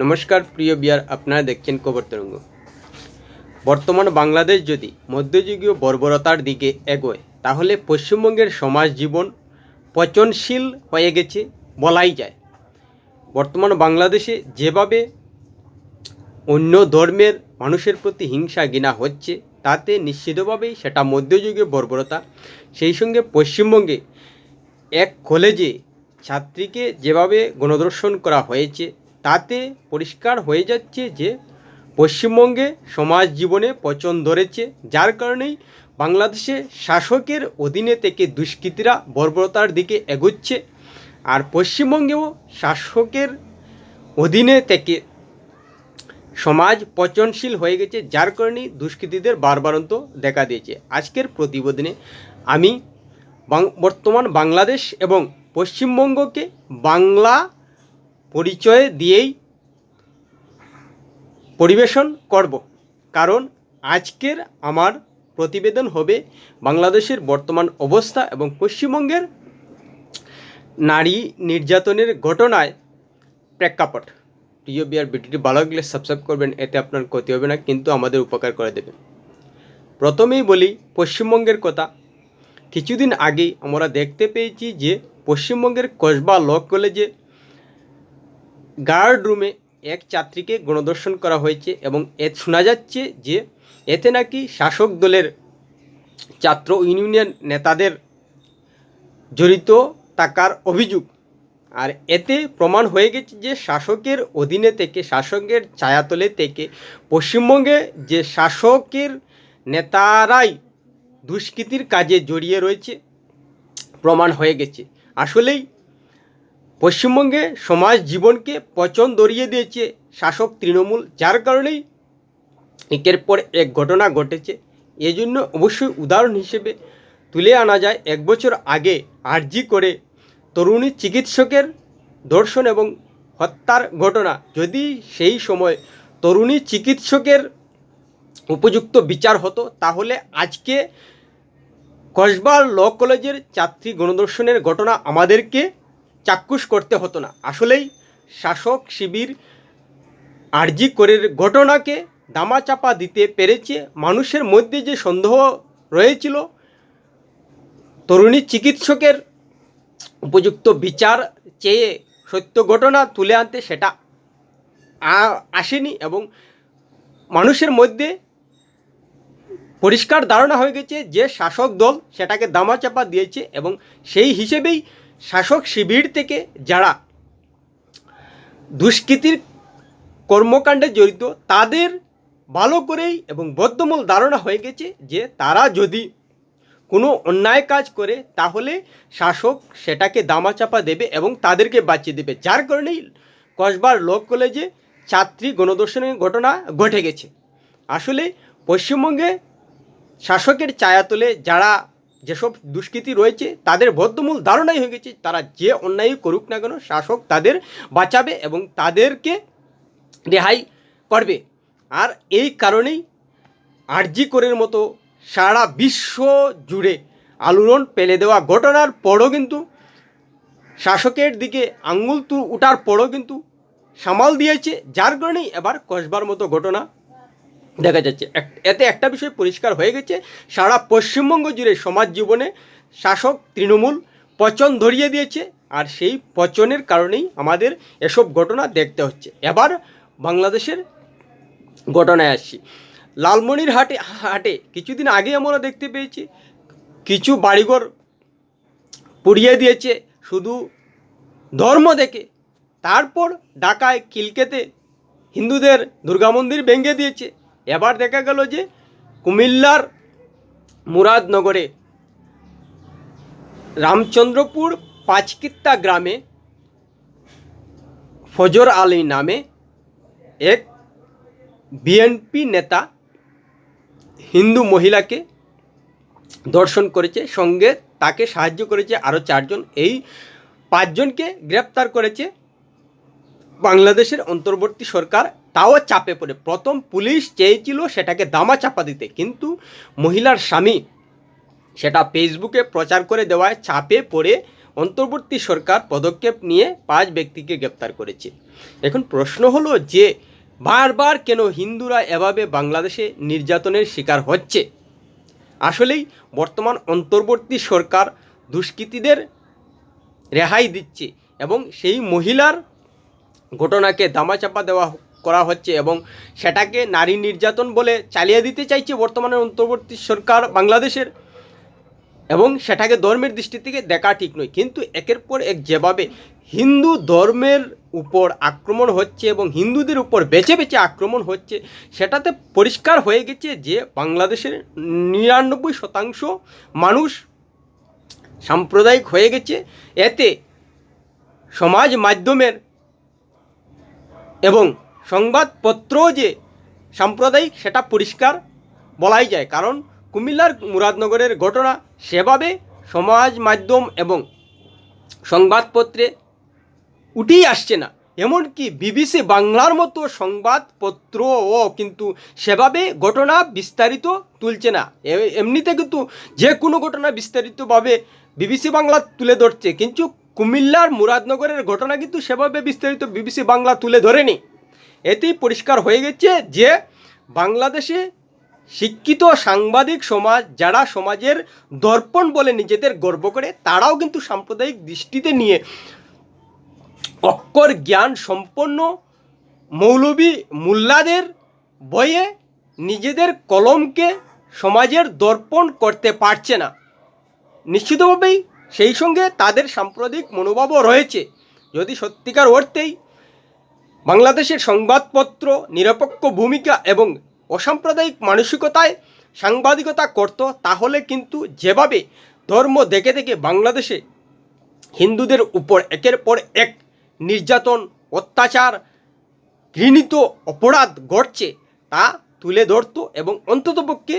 নমস্কার, প্রিয় বিয়ার, আপনারা দেখছেন খবর তরঙ্গ। বর্তমান বাংলাদেশ যদি মধ্যযুগীয় বর্বরতার দিকে এগোয়, তাহলে পশ্চিমবঙ্গের সমাজ জীবন পচনশীল হয়ে গেছে বলাই যায়। বর্তমান বাংলাদেশে যেভাবে অন্য ধর্মের মানুষের প্রতি হিংসা ঘৃণা হচ্ছে, তাতে নিশ্চিতভাবেই সেটা মধ্যযুগীয় বর্বরতা। সেই সঙ্গে পশ্চিমবঙ্গে এক কলেজে ছাত্রীকে যেভাবে গণদর্শন করা হয়েছে তাতে পরিষ্কার হয়ে যাচ্ছে যে পশ্চিমবঙ্গে সমাজ জীবনে পচন ধরেছে, যার কারণেই বাংলাদেশে শাসকের অধীনে থেকে দুষ্কৃতীরা বর্বরতার দিকে এগোচ্ছে। আর পশ্চিমবঙ্গেও শাসকের অধীনে থেকে সমাজ পচনশীল হয়ে গেছে, যার কারণেই দুষ্কৃতীদের বারবারন্ত দেখা দিয়েছে। আজকের প্রতিবেদনে আমি বর্তমান বাংলাদেশ এবং পশ্চিমবঙ্গকে বাংলা পরিচয় দিয়েই পরিবেশন করব। কারণ আজকের আমার প্রতিবেদন হবে বাংলাদেশের বর্তমান অবস্থা এবং পশ্চিমবঙ্গের নারী নির্যাতনের ঘটনায় প্রেক্ষাপট। প্রিয় বিয়ার ভিডিওটি ভালো লাগলে সাবস্ক্রাইব করবেন, এতে আপনার ক্ষতি হবে না, কিন্তু আমাদের উপকার করে দেবে। প্রথমেই বলি, পশ্চিমবঙ্গের কথা। কিছুদিন আগেই আমরা দেখতে পেয়েছি যে পশ্চিমবঙ্গের কসবা ল কলেজে গার্ড রুমে এক ছাত্রীকে গণদর্শন করা হয়েছে এবং এ শোনা যাচ্ছে যে এতে নাকি শাসক দলের ছাত্র ইউনিয়ন নেতাদের জড়িত থাকার অভিযোগ। আর এতে প্রমাণ হয়ে গেছে যে শাসকের অধীনে থেকে, শাসকের ছায়াতলে থেকে পশ্চিমবঙ্গে যে শাসকের নেতারাই দুষ্কৃতির কাজে জড়িয়ে রয়েছে, প্রমাণ হয়ে গেছে। আসলেই পশ্চিমবঙ্গে সমাজ জীবনকে পচন দরিয়ে দিয়েছে শাসক তৃণমূল, যার কারণেই একের পর এক ঘটনা ঘটেছে। এজন্য অবশ্যই উদাহরণ হিসেবে তুলে আনা যায়, এক বছর আগে আর্জি করে তরুণী চিকিৎসকের ধর্ষণ এবং হত্যার ঘটনা। যদি সেই সময় তরুণী চিকিৎসকের উপযুক্ত বিচার হতো, তাহলে আজকে কসবা ল কলেজের ছাত্রী গণদর্শনের ঘটনা আমাদেরকে চাক্ষুষ করতে হতো না। আসলেই শাসক শিবির আরজি করের ঘটনাকে দামাচাপা দিতে পেরেছে। মানুষের মধ্যে যে সন্দেহ রয়েছিল, তরুণী চিকিৎসকের উপযুক্ত বিচার চেয়ে সত্য ঘটনা তুলে আনতে সেটা আসেনি এবং মানুষের মধ্যে পরিষ্কার ধারণা হয়ে গেছে যে শাসক দল সেটাকে দামাচাপা দিয়েছে এবং সেই হিসেবেই শাসক শিবির থেকে যারা দুষ্কৃতির কর্মকাণ্ডে জড়িত, তাদের ভালো করেই এবং বদ্ধমূল ধারণা হয়ে গেছে যে তারা যদি কোনো অন্যায় কাজ করে, তাহলে শাসক সেটাকে দামাচাপা দেবে এবং তাদেরকে বাঁচিয়ে দেবে। যার কারণেই কসবার ল কলেজে ছাত্রী গণদর্শনের ঘটনা ঘটে গেছে। আসলে পশ্চিমবঙ্গে শাসকের ছায়াতলে যারা যেসব দুষ্কৃতি রয়েছে, তাদের বদ্ধমূল ধারণাই হয়ে গেছে, তারা যে অন্যায় করুক না কেন, শাসক তাদের বাঁচাবে এবং তাদেরকে রেহাই করবে। আর এই কারণেই আরজি করের মতো সারা বিশ্ব জুড়ে আলোড়ন পেলে দেওয়া ঘটনার পরও কিন্তু শাসকের দিকে আঙ্গুল তু উঠার পরও কিন্তু সামাল দিয়েছে, যার কারণেই এবার কসবার মতো ঘটনা দেখা যাচ্ছে। এতে একটা বিষয় পরিষ্কার হয়ে গেছে, সারা পশ্চিমবঙ্গ জুড়ে সমাজ জীবনে শাসক তৃণমূল পচন ধরিয়ে দিয়েছে, আর সেই পচনের কারণেই আমাদের এসব ঘটনা দেখতে হচ্ছে। এবার বাংলাদেশের ঘটনায় আসছি। লালমনির হাটে হাটে কিছুদিন আগে আমরা দেখতে পেয়েছি, কিছু বাড়িঘর পুড়িয়ে দিয়েছে, শুধু ধর্ম দেখে। তারপর ঢাকায় কিলকেতে হিন্দুদের দুর্গা মন্দির ভেঙে দিয়েছে। এবার দেখা গেল যে কুমিল্লার মুরাদনগরে রামচন্দ্রপুর পাঁচকিত্তা গ্রামে ফজর আলী নামে এক বিএনপি নেতা হিন্দু মহিলাকে দর্শন করেছে, সঙ্গে তাকে সাহায্য করেছে আরও চারজন। এই পাঁচজনকে গ্রেপ্তার করেছে বাংলাদেশের অন্তর্বর্তী সরকার তাও চাপে পড়ে। প্রথম পুলিশ চেয়েছিল সেটাকে দামা চাপা দিতে, কিন্তু মহিলার স্বামী সেটা ফেসবুকে প্রচার করে দেওয়ায় চাপে পড়ে অন্তর্বর্তী সরকার পদক্ষেপ নিয়ে পাঁচ ব্যক্তিকে গ্রেপ্তার করেছে। এখন প্রশ্ন হলো যে, বারবার কেন হিন্দুরা এভাবে বাংলাদেশে নির্যাতনের শিকার হচ্ছে? আসলেই বর্তমান অন্তর্বর্তী সরকার দুষ্কৃতীদের রেহাই দিচ্ছে এবং সেই মহিলার ঘটনাকে দামাচাপা দেওয়া করা হচ্ছে এবং সেটাকে নারী নির্যাতন বলে চালিয়ে দিতে চাইছে বর্তমানে অন্তর্বর্তী সরকার বাংলাদেশের। এবং সেটাকে ধর্মের দৃষ্টি থেকে দেখা ঠিক নয়। কিন্তু একের পর এক যেভাবে হিন্দু ধর্মের উপর আক্রমণ হচ্ছে এবং হিন্দুদের উপর বেছে বেছে আক্রমণ হচ্ছে, সেটাতে পরিষ্কার হয়ে গেছে যে বাংলাদেশের নিরানব্বই শতাংশ মানুষ সাম্প্রদায়িক হয়ে গেছে। এতে সমাজ মাধ্যমের এবং সংবাদপত্র যে সাম্প্রদায়িক সেটা পরিষ্কার বলাই যায়, কারণ কুমিল্লার মুরাদনগরের ঘটনা সেভাবে সমাজ মাধ্যম এবং সংবাদপত্রে উঠেই আসছে না। এমনকি বিবিসি বাংলার মতো সংবাদপত্রও কিন্তু সেভাবে ঘটনা বিস্তারিত তুলছে না। এমনিতে কিন্তু যে কোনো ঘটনা বিস্তারিতভাবে বিবিসি বাংলা তুলে ধরছে, কিন্তু কুমিল্লার মুরাদনগরের ঘটনা কিন্তু সেভাবে বিস্তারিত বিবিসি বাংলা তুলে ধরেনি। এতেই পরিষ্কার হয়ে গেছে যে বাংলাদেশে শিক্ষিত সাংবাদিক সমাজ, যারা সমাজের দর্পণ বলে নিজেদের গর্ব করে, তারাও কিন্তু সাম্প্রদায়িক দৃষ্টিতে নিয়ে অক্ষর জ্ঞান সম্পন্ন মৌলবী মোল্লাদের বইয়ে নিজেদের কলমকে সমাজের দর্পণ করতে পারছে না। নিশ্চিতভাবেই সেই সঙ্গে তাদের সাম্প্রদায়িক মনোভাবও রয়েছে। যদি সত্যিকার অর্থেই বাংলাদেশের সংবাদপত্র নিরপেক্ষ ভূমিকা এবং অসাম্প্রদায়িক মানসিকতায় সাংবাদিকতা করত, তাহলে কিন্তু যেভাবে ধর্ম দেখে দেখে বাংলাদেশে হিন্দুদের উপর একের পর এক নির্যাতন, অত্যাচার, ঘৃণিত অপরাধ ঘটছে, তা তুলে ধরত এবং অন্ততপক্ষে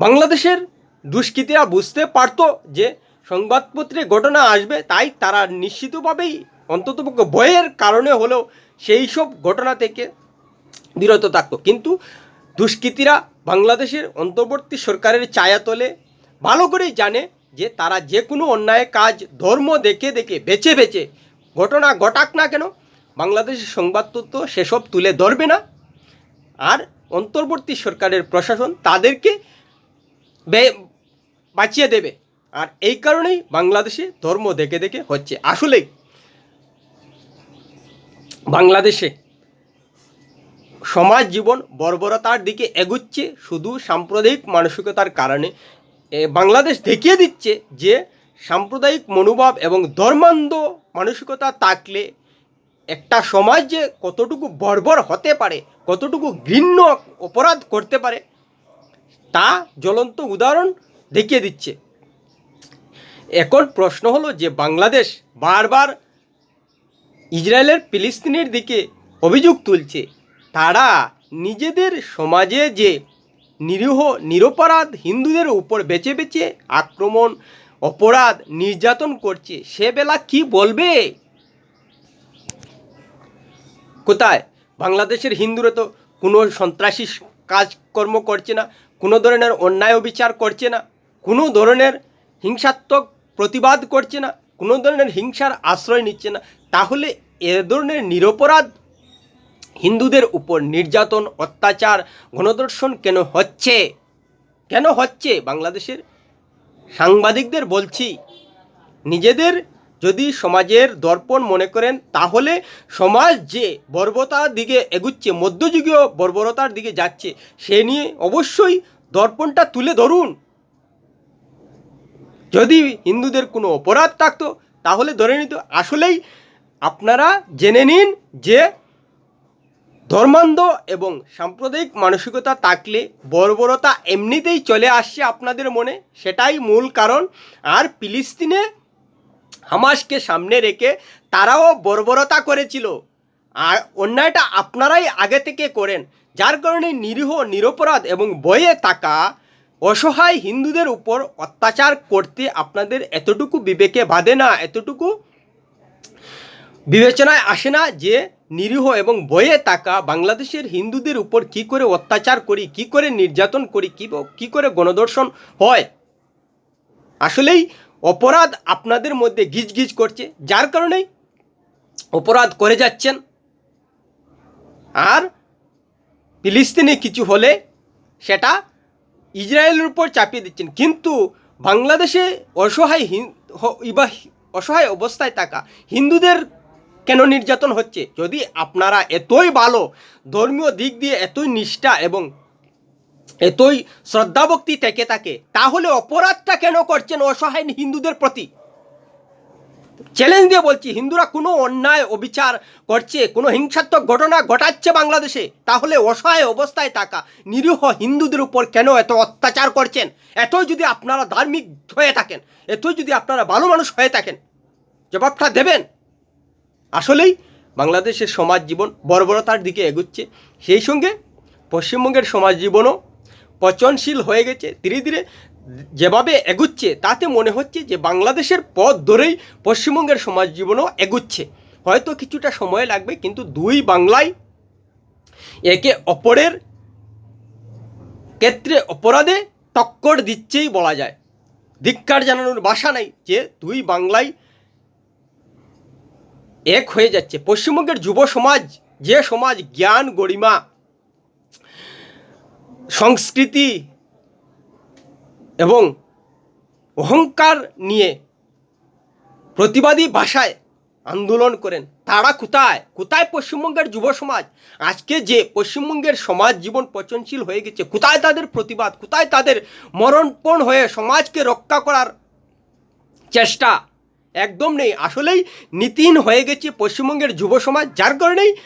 বাংলাদেশের দুষ্কৃতীরা বুঝতে পারত যে সংবাদপত্রে ঘটনা আসবে, তাই তারা নিশ্চিতভাবেই অন্ততপক্ষে ভয়ের কারণে হলেও সেই সব ঘটনা থেকে বিরত থাকতো। কিন্তু দুষ্কৃতীরা বাংলাদেশের অন্তর্বর্তী সরকারের চায়া ছায়াতলে ভালো করেই জানে যে তারা যে কোনো অন্যায় কাজ, ধর্ম দেখে দেখে, বেছে বেছে, ঘটনা ঘটাক না কেন, বাংলাদেশের সংবাদপত্র সেসব তুলে ধরবে না। আর অন্তর্বর্তী সরকারের প্রশাসন তাদেরকে বাঁচিয়ে দেবে। আর এই কারণেই বাংলাদেশে ধর্ম দেখে দেখে হচ্ছে। আসলেই বাংলাদেশে সমাজ জীবন বর্বরতার দিকে এগুচ্ছে শুধু সাম্প্রদায়িক মানসিকতার কারণে। বাংলাদেশ দেখিয়ে দিচ্ছে যে সাম্প্রদায়িক মনোভাব এবং ধর্মান্ধ মানসিকতা থাকলে একটা সমাজ যে কতটুকু বর্বর হতে পারে, কতটুকু ঘৃণ্য অপরাধ করতে পারে, তা জ্বলন্ত উদাহরণ দেখিয়ে দিচ্ছে। এখন প্রশ্ন হলো যে বাংলাদেশ বারবার ইসরায়েলের ফিলিস্তিনের দিকে অভিযোগ তুলছে। তারা নিজেদের সমাজে যে নিরীহ, নিরপরাধ হিন্দুদের উপর বেছে বেছে আক্রমণ, অপরাধ, নির্যাতন করছে, সে বেলা কি বলবে? কোথায়? বাংলাদেশের হিন্দুরা তো কোনো সন্ত্রাসী কাজকর্ম করছে না, কোনো ধরনের অন্যায় বিচার করছে না, কোনো ধরনের হিংসাত্মক প্রতিবাদ করছে না, কোনো ধরনের হিংসার আশ্রয় নিচ্ছে না, তাহলে এ ধরনের নিরপরাধ হিন্দুদের উপর নির্যাতন, অত্যাচার গণদর্শন কেন হচ্ছে? কেন হচ্ছে? বাংলাদেশের সাংবাদিকদের বলছি, নিজেদের যদি সমাজের দর্পণ মনে করেন, তাহলে সমাজ যে বর্বতার দিকে এগুচ্ছে, মধ্যযুগীয় বর্বরতার দিকে যাচ্ছে, সে নিয়ে অবশ্যই দর্পণটা তুলে ধরুন। যদি হিন্দুদের কোনো অপরাধ থাকতো, তাহলে ধরে নিত আসলেই আপনারা জেনে নিন যে ধর্মান্ধ এবং সাম্প্রদায়িক মানসিকতা থাকলে বর্বরতা এমনিতেই চলে আসছে আপনাদের মনে, সেটাই মূল কারণ। আর ফিলিস্তিনে হামাসকে সামনে রেখে তারাও বর্বরতা করেছিল। আর অন্যায়টা আপনারাই আগে থেকে করেন, যার কারণে নিরীহ, নিরপরাধ এবং বয়ে থাকা অসহায় হিন্দুদের উপর অত্যাচার করতে আপনাদের এতটুকু বিবেকে বাঁধে না, এতটুকু বিবেচনায় আসে না যে নিরীহ এবং বয়ে থাকা বাংলাদেশের হিন্দুদের উপর কি করে অত্যাচার করি, কি করে নির্যাতন করি, কি কী করে গণদর্শন হয়? আসলেই অপরাধ আপনাদের মধ্যে গিজ গিজ করছে, যার কারণেই অপরাধ করে যাচ্ছেন। আর ফিলিস্তিনে কিছু হলে সেটা ইসরায়েলের উপর চাপিয়ে দিচ্ছেন। কিন্তু বাংলাদেশে অসহায় ইবা অসহায় অবস্থায় থাকা হিন্দুদের কেন নির্যাতন হচ্ছে? যদি আপনারা এতই ভালো, ধর্মীয় দিক দিয়ে এতই নিষ্ঠা এবং এতই শ্রদ্ধাভক্তি থেকে থাকে, তাহলে অপরাধটা কেন করছেন অসহায় হিন্দুদের প্রতি? চ্যালেঞ্জ দিয়ে বলছি, হিন্দুরা কোনো অন্যায় অবিচার করছে, কোনো হিংসাত্মক ঘটনা ঘটাচ্ছে বাংলাদেশে, তাহলে অসহায় অবস্থায় থাকা নিরীহ হিন্দুদের উপর কেন এত অত্যাচার করছেন? এত যদি আপনারা ধার্মিক হয়ে থাকেন এত যদি আপনারা ভালো মানুষ হয়ে থাকেন, জবাবটা দেবেন? আসলেই বাংলাদেশের সমাজ জীবন বর্বরতার দিকে এগুচ্ছে। সেই সঙ্গে পশ্চিমবঙ্গের সমাজ জীবনও পচনশীল হয়ে গেছে। ধীরে ধীরে যেভাবে এগুচ্ছে, তাতে মনে হচ্ছে যে বাংলাদেশের পথ ধরেই পশ্চিমবঙ্গের সমাজ জীবনও এগুচ্ছে। হয়তো কিছুটা সময় লাগবে, কিন্তু দুই বাংলায় একে অপরের ক্ষেত্রে অপরাধে টক্কর দিচ্ছেই বলা যায়। ধিক্কার জানানোর বাসা নাই যে দুই বাংলায় এক হয়ে যাচ্ছে। পশ্চিমবঙ্গের যুব সমাজ, যে সমাজ জ্ঞান, গরিমা, সংস্কৃতি এবং অহংকার নিয়ে প্রতিবাদী ভাষায় আন্দোলন করেন। তারা কোথায়? কোথায় পশ্চিমবঙ্গের যুব সমাজ? আজকে যে পশ্চিমবঙ্গের সমাজ জীবন পচনশীল হয়ে গেছে, কোথায় তাদের প্রতিবাদ? কোথায় তাদের মরণপণ হয়ে সমাজকে রক্ষা করার চেষ্টা? একদম নেই। আসলেই নীতিহীন হয়ে গেছে পশ্চিমবঙ্গের যুব সমাজ, যার কারণেই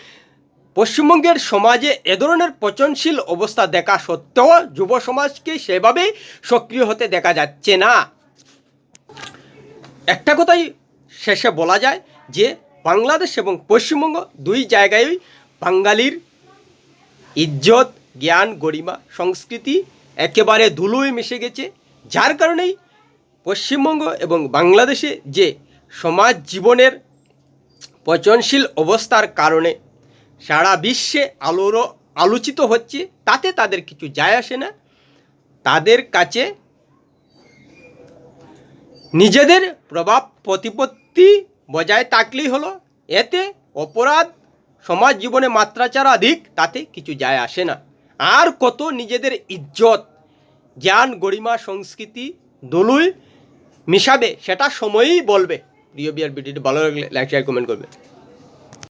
পশ্চিমবঙ্গের সমাজে এ ধরনের পচনশীল অবস্থা দেখা সত্ত্বেও যুব সমাজকে সেভাবে সক্রিয় হতে দেখা যাচ্ছে না। একটা কথাই শেষে বলা যায় যে, বাংলাদেশ এবং পশ্চিমবঙ্গ দুই জায়গায়ই বাঙালির ইজ্জত, জ্ঞান, গরিমা, সংস্কৃতি একেবারে ধুলোয় মিশে গেছে, যার কারণেই পশ্চিমবঙ্গ এবং বাংলাদেশে যে সমাজ জীবনের পচনশীল অবস্থার কারণে সারা বিশ্বে আলোরও আলোচিত হচ্ছে, তাতে তাদের কিছু যায় আসে না। তাদের কাছে নিজেদের প্রভাব প্রতিপত্তি বজায় থাকলেই হলো, এতে অপরাধ সমাজ জীবনে মাত্রাচার অধিক, তাতে কিছু যায় আসে না। আর কত নিজেদের ইজ্জত, জ্ঞান, গরিমা, সংস্কৃতি, দলুই মিশাবে, সেটা সময়ই বলবে। প্রিয় বিয়ার ভিডিওটি ভালো লাগলে লাইক শেয়ার কমেন্ট করবে।